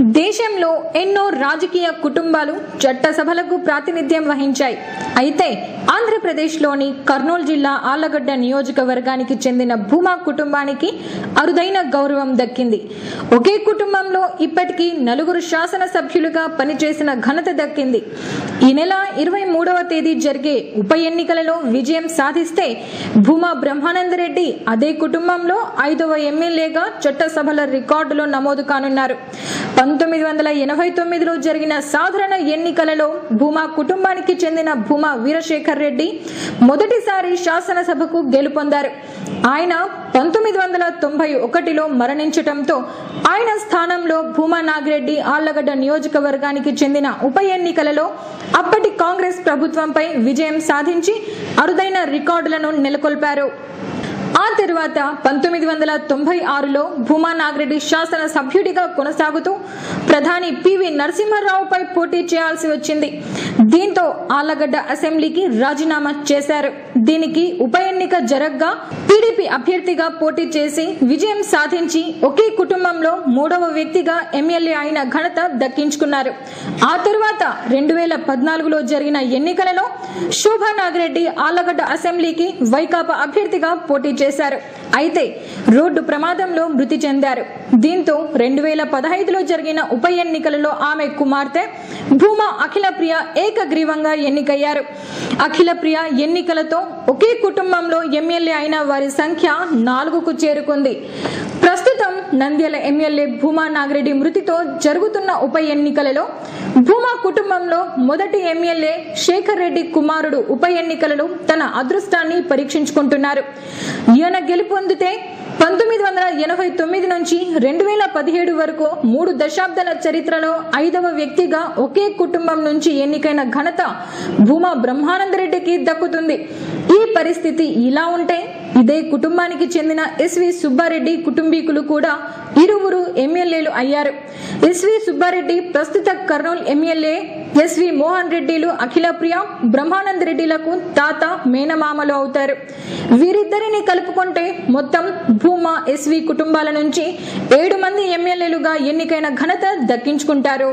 దేశంలో ఎన్నో రాజకీయ కుటుంబాలు చట్టసభలకు ప్రాతినిధ్యం వహించాయి. అయితే ఆంధ్రప్రదేశ్లోని కర్నూలు జిల్లా ఆళ్ళగడ్డ నియోజకవర్గానికి చెందిన భూమా కుటుంబానికి అరుదైన గౌరవం దక్కింది. ఒకే కుటుంబంలో ఇప్పటికీ నలుగురు శాసనసభ్యులుగా పనిచేసిన ఘనత దక్కింది. ఈ నెల ఇరవై మూడవ తేదీ జరిగే ఉప ఎన్నికలలో విజయం సాధిస్తే భూమా బ్రహ్మానందరెడ్డి అదే కుటుంబంలో ఐదవ ఎమ్మెల్యేగా చట్టసభల రికార్డులో నమోదు కానున్నారు. పంతొమ్మిది వందల ఎనభై తొమ్మిదిలో జరిగిన సాధారణ ఎన్నికలలో భూమా కుటుంబానికి చెందిన భూమా వీరశేఖర్ రెడ్డి మొదటిసారి శాసనసభకు గెలుపొందారు ఆయన పంతొమ్మిది వందల తొంభై ఒకటిలో మరణించటంతో ఆయన స్థానంలో భూమా నాగిరెడ్డి ఆళ్ళగడ్డ నియోజకవర్గానికి చెందిన ఉప ఎన్నికలలో అప్పటి కాంగ్రెస్ ప్రభుత్వంపై విజయం సాధించి అరుదైన రికార్డులను నెలకొల్పారు. ఆ తర్వాత పంతొమ్మిది వందల తొంభై ఆరులో భూమా నాగిరెడ్డి శాసన సభ్యుడిగా కొనసాగుతూ ప్రధాని పివి నరసింహారావుపై పోటీ చేయాల్సి వచ్చింది. దీంతో ఆలగడ్డ అసెంబ్లీకి రాజీనామా చేశారు. దీనికి ఉప ఎన్నిక జరగ్గా టీడీపీ అభ్యర్థిగా పోటీ చేసి విజయం సాధించి ఒకే కుటుంబంలో మూడవ వ్యక్తిగా ఎమ్మెల్యే అయిన ఘనత దక్కించుకున్నారు. ఆ తరువాత రెండు వేల పద్నాలుగులో జరిగిన ఎన్నికలలో శోభా నాగిరెడ్డి ఆలగడ్డ అసెంబ్లీకి వైకాపా అభ్యర్థిగా పోటీ చేశారు. అయితే రోడ్డు ప్రమాదంలో మృతి చెందారు. దీంతో రెండు వేల పదహైదులో జరిగిన ఉప ఎన్నికలలో ఆమె కుమార్తె భూమా అఖిలప్రియ ఏకగ్రీవంగా ఎన్నికయ్యారు. అఖిలప్రియ ఎన్నికలతో ఒకే కుటుంబంలో ఎమ్మెల్యే అయిన వారి సంఖ్య నాలుగుకు చేరుకుంది. ప్రస్తుతం నంద్యాల ఎమ్మెల్యే భూమా నాగిరెడ్డి మృతితో జరుగుతున్న ఉప ఎన్నికలలో భూమా కుటుంబంలో మొదటి ఎమ్మెల్యే శేఖర్ రెడ్డి కుమారుడు ఉప ఎన్నికలలో తన అదృష్టాన్ని పరీక్షించుకుంటున్నారు. ఈయన గెలుపొందితే పంతొమ్మిది వందల ఎనభై తొమ్మిది నుంచి రెండు వేల పదిహేడు వరకు మూడు దశాబ్దాల చరిత్రలో ఐదవ వ్యక్తిగా ఒకే కుటుంబం నుంచి ఎన్నికైన ఘనత భూమా బ్రహ్మానందరెడ్డికి దక్కుతుంది. ఈ పరిస్థితి ఇలా ఉంటే ఇదే కుటుంబానికి చెందిన ఎస్వి సుబ్బారెడ్డి కుటుంబీకులు కూడా ఇరువురు ఎమ్మెల్యేలు అయ్యారు. ఎస్వి సుబ్బారెడ్డి ప్రస్తుత కర్నూలు ఎమ్మెల్యే ఎస్వి మోహన్ రెడ్డిలు అఖిలప్రియ బ్రహ్మానంద్ రెడ్డిలకు తాత మేనమామలు అవుతారు. వీరిద్దరిని కలుపుకుంటే మొత్తం భూమా ఎస్వి కుటుంబాల నుంచి ఏడు మంది ఎమ్మెల్యేలుగా ఎన్నికైన ఘనత దక్కించుకుంటారు.